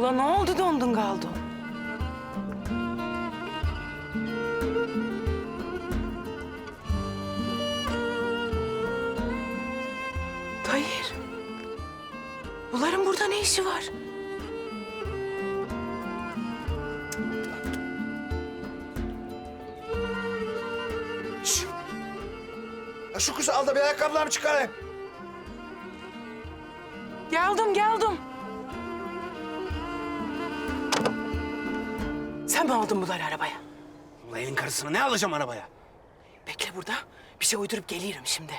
Ulan ne oldu dondun kaldın? Tahir. Bunların burada ne işi var? Şş. Ya şu kızı al da bir ayakkabılarımı çıkarayım. Geldim, geldim. Sen mi aldın bunları arabaya? Ulan elin karısını ne alacağım arabaya? Bekle burada. Bir şey uydurup geliyorum şimdi.